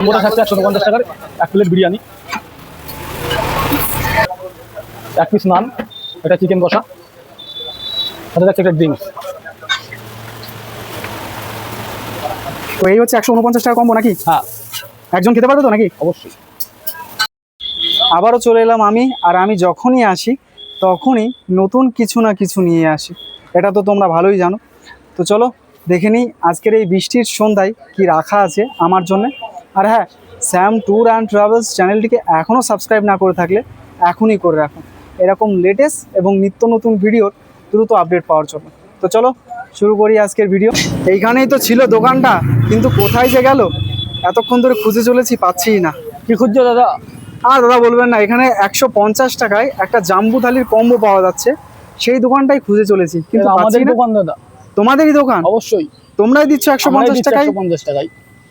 কম্বোটা থাকছে একশো পঞ্চাশ টাকার এক প্লেট বিরিয়ানি। এক পিস নান এটা চিকেন কষা। সাথে থাকছে একটা ড্রিঙ্কস তো এই হচ্ছে একশো উনপঞ্চাশ টাকা কম্বো নাকি? হ্যাঁ। একজন খেতে পারবে তো নাকি? অবশ্যই। আবারও চলে এলাম আমি আর আমি যখনই আসি তখনই নতুন কিছু না কিছু নিয়ে আসি। এটা তো তোমরা ভালোই জানো। তো চলো দেখে নিই আজকের এই বৃষ্টির সন্ধ্যায় কি রাখা আছে আমার জন্য। আর হ্যাঁ স্যাম ট্যুর অ্যান্ড ট্রাভেলস চ্যানেলটিকে এখনও সাবস্ক্রাইব না করে থাকলে এখনই করে রাখুন। এরকম লেটেস্ট এবং নিত্য নতুন ভিডিওর দ্রুত আপডেট পাওয়ার জন্য। তো চলো শুরু করি আজকের ভিডিও এইখানেই তো ছিল দোকানটা কিন্তু কোথায় যে গেল? এতক্ষণ ধরে খুঁজে চলেছি পাচ্ছিই না। কি খুঁজছো দাদা? আর দাদা বলবেন না এখানে একশো পঞ্চাশ টাকায় একটা জাম্বু থালির কম্বো পাওয়া যাচ্ছে। সেই দোকানটাই খুঁজে চলেছি কিন্তু আমাদের দোকান দাদা। তোমাদেরই দোকান? অবশ্যই। তোমরাই দিচ্ছ একশো পঞ্চাশ টাকায়? পঞ্চাশ টাকায়।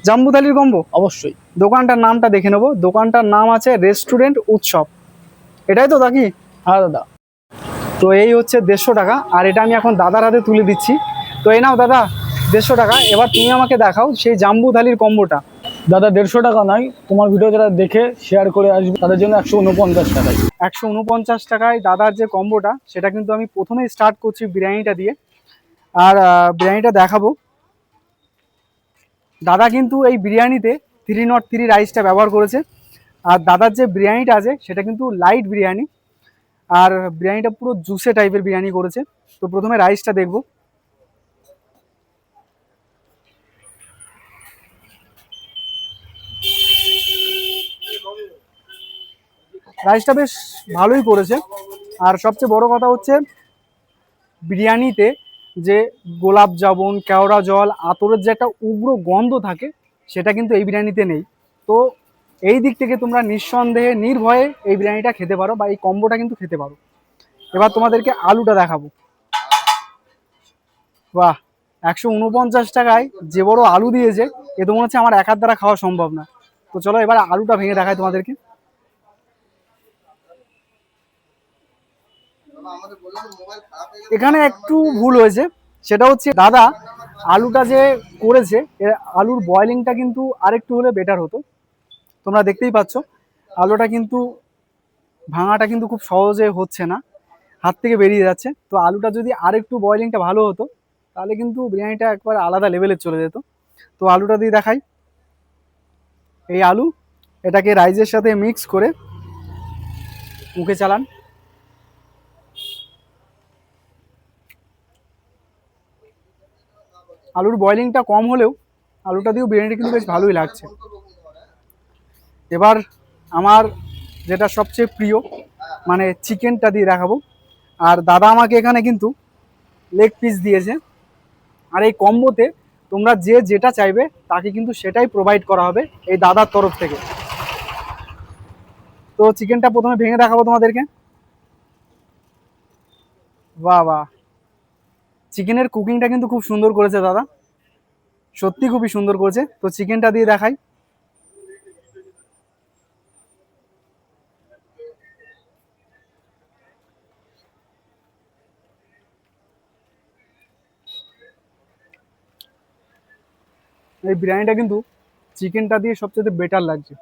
জাম্বু থালির কম্বো অবশ্যই। দোকানটার নামটা দেখে নেব। দোকানটার নাম আছে রেস্টুরেন্ট উৎসব। এটাই তো নাকি? হ্যাঁ দাদা। তো এই হচ্ছে দেড়শো টাকা। আর এটা আমি এখন দাদার হাতে তুলে দিচ্ছি। তো এই নাও দাদা দেড়শো টাকা। এবার তুমি আমাকে দেখাও সেই জাম্বু থালির কম্বোটা দাদা দেড়শো টাকা নয়। তোমার ভিডিও যারা দেখে শেয়ার করে আসবে তাদের জন্য একশো উনপঞ্চাশ টাকায়। একশো উনপঞ্চাশ টাকায় দাদার যে কম্বোটা সেটা কিন্তু আমি প্রথমেই স্টার্ট করছি বিরিয়ানিটা দিয়ে। আর বিরিয়ানিটা দেখাবো। দাদা কিন্তু এই বিরিয়ানিতে থ্রি নট থ্রি রাইসটা ব্যবহার করেছে। আর দাদার যে বিরিয়ানিটা আছে, সেটা কিন্তু লাইট বিরিয়ানি। আর বিরিয়ানিটা পুরো জুসে টাইপের বিরিয়ানি করেছে। তো প্রথমে রাইসটা দেখব। রাইসটা বেশ ভালোই করেছে। আর সবচেয়ে বড় কথা হচ্ছে, বিরিয়ানিতে যে গোলাপ জামুন, কেওড়া জল, আতরের যে একটা উগ্র গন্ধ থাকে, সেটা কিন্তু এই বিরিয়ানিতে নেই। তো এই দিক থেকে তোমরা নিঃসন্দেহে, নির্ভয়ে এই বিরিয়ানিটা খেতে পারো বা এই কম্বোটা কিন্তু খেতে পারো। এবার তোমাদেরকে আলুটা দেখাবো। বাহ, একশো উনপঞ্চাশ টাকায় যে বড় আলু দিয়েছে, এ তো মনে হচ্ছে আমার একার দ্বারা খাওয়া সম্ভব না। তো চলো এবার আলুটা ভেঙে দেখায় তোমাদেরকে। এখানে একটু ভুল হয়েছে। সেটা হচ্ছে দাদা আলুটা যে করেছে আলুর বয়লিংটা কিন্তু আরেকটু হলে বেটার হতো। তোমরা দেখতেই পাচ্ছ, আলুটা কিন্তু ভাঙাটা কিন্তু খুব সহজে হচ্ছে না, হাত থেকে বেরিয়ে যাচ্ছে। তো আলুটা যদি আরেকটু বয়লিংটা ভালো হতো, তাহলে কিন্তু বিরিয়ানিটা একবার আলাদা লেভেলে চলে যেত। তো আলুটা দিয়ে দেখাই। এই আলু, এটাকে রাইসের সাথে মিক্স করে মুখে চালান। আলুর বয়লিংটা কম হলেও আলুটা দিয়েও বিরিয়ানিটা কিন্তু বেশ ভালোই লাগছে। এবার আমার যেটা সবচেয়ে প্রিয় মানে চিকেনটা দিয়ে দেখাবো। আর দাদা আমাকে এখানে কিন্তু লেগ পিস দিয়েছে। আর এই কম্বোতে তোমরা যে যেটা চাইবে, তাকে কিন্তু সেটাই প্রোভাইড করা হবে এই দাদার তরফ থেকে। তো চিকেনটা প্রথমে ভেঙে দেখাবো তোমাদেরকে। বাহ বাহ। চিকেনের কুকিংটা কিন্তু খুব সুন্দর করেছে দাদা। সত্যি খুবই সুন্দর করেছে। তো চিকেনটা দিয়ে দেখাই। এই বিরিয়ানিটা কিন্তু চিকেনটা দিয়ে সবচেয়ে বেটার লাগছে।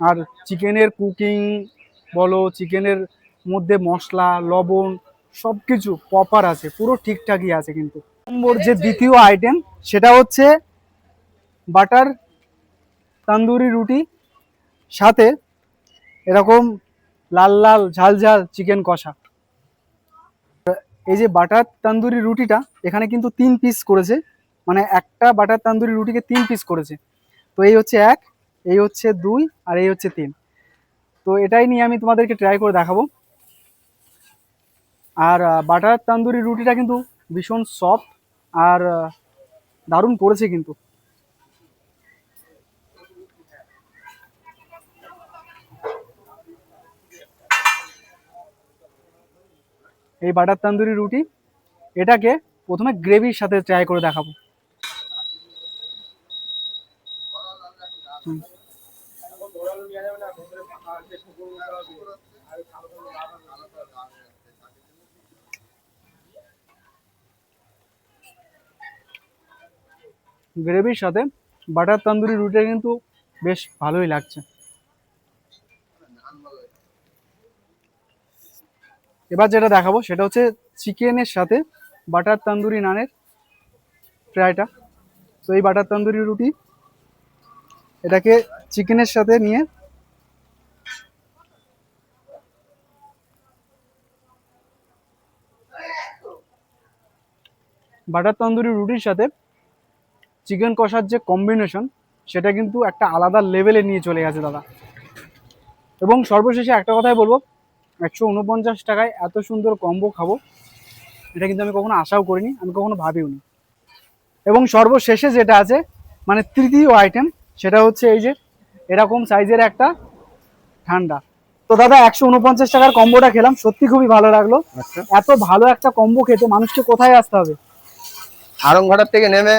আর চিকেনের কুকিং বলো চিকেনের মধ্যে মশলা, লবণ সব কিছু প্রপার আছে পুরো ঠিকঠাকই আছে কিন্তু। নম্বর যে দ্বিতীয় আইটেম সেটা হচ্ছে বাটার তন্দুরি রুটি সাথে এরকম লাল লাল ঝাল ঝাল চিকেন কষা। এই যে বাটার তন্দুরি রুটিটা এখানে কিন্তু তিন পিস করেছে। মানে একটা বাটার তন্দুরি রুটিকে তিন পিস করেছে। তো এই হচ্ছে এক এই হচ্ছে দুই আর এই হচ্ছে তিন। তো এটাই নিয়ে আমি তোমাদেরকে ট্রাই করে দেখাবো। আর বাটার তান্দুরি রুটিটা কিন্তু ভীষণ সফট আর দারুণ করেছে কিন্তু এই বাটার তন্দুরি রুটি, এটাকে প্রথমে গ্রেভির সাথে ট্রাই করে দেখাবো হুম। গ্রেভির সাথে বাটার তন্দুরি রুটিটা কিন্তু বেশ ভালোই লাগছে। এবার যেটা দেখাবো সেটা হচ্ছে চিকেনের সাথে বাটার তন্দুরি নানের ফ্রাইটা। তো এই বাটার তন্দুরি রুটি এটাকে চিকেনের সাথে নিয়ে বাটার তন্দুরি রুটির সাথে চিকেন কষার যে কম্বিনেশন সেটা কিন্তু একটা আলাদা লেভেলে নিয়ে চলে গেছে দাদা। এবং সর্বশেষে একটা কথাই বলব একশো উনপঞ্চাশ টাকায় এত সুন্দর কম্বো খাব এটা কিন্তু আমি কখনো আশাও করিনি আমি কখনো ভাবিওনি এবং সর্বশেষে যেটা আছে মানে তৃতীয় আইটেম সেটা হচ্ছে এই যে এরকম সাইজের একটা ঠান্ডা। তো দাদা একশো উনপঞ্চাশ টাকার কম্বোটা খেলাম সত্যি খুবই ভালো লাগল। আচ্ছা। এত ভালো একটা কম্বো খেতে মানুষকে কোথায় আসতে হবে? আরংঘাটার থেকে নেমে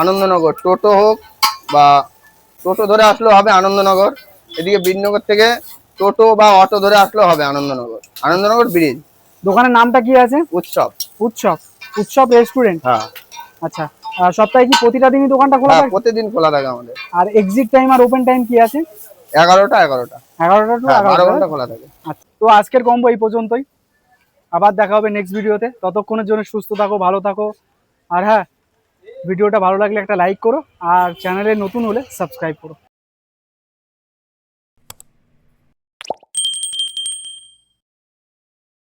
আনন্দনগর। টোটো হোক বা টোটো ধরে আসলেও হবে আনন্দনগর। এদিকে বীরনগর থেকে টোটো বা অটো ধরে আসলেও হবে আনন্দনগর। আনন্দনগর ব্রিজ দোকানের নামটা কি আছে? উৎসব। উৎসব। উৎসব রেস্টুরেন্ট হ্যাঁ। আচ্ছা। সপ্তাহে কি প্রতিটা দিনই দোকানটা খোলা হ্যাঁ থাকে? প্রতিদিন খোলা থাকে আমাদের। আর এক্সিট টাইম আর ওপেন টাইম কি আছে? এগারোটা এগারোটা। এগারোটা টু হ্যাঁ বারো এগারোটা ঘণ্টা খোলা থাকে। আচ্ছা। তো আজকের কম্বো এই পর্যন্তই। আবার দেখা হবে নেক্সট ভিডিওতে ততক্ষণের জন্য সুস্থ থাকো ভালো থাকো। আর হ্যাঁ ভিডিওটা ভালো লাগলে একটা লাইক করো আর চ্যানেলে নতুন হলে সাবস্ক্রাইব করো।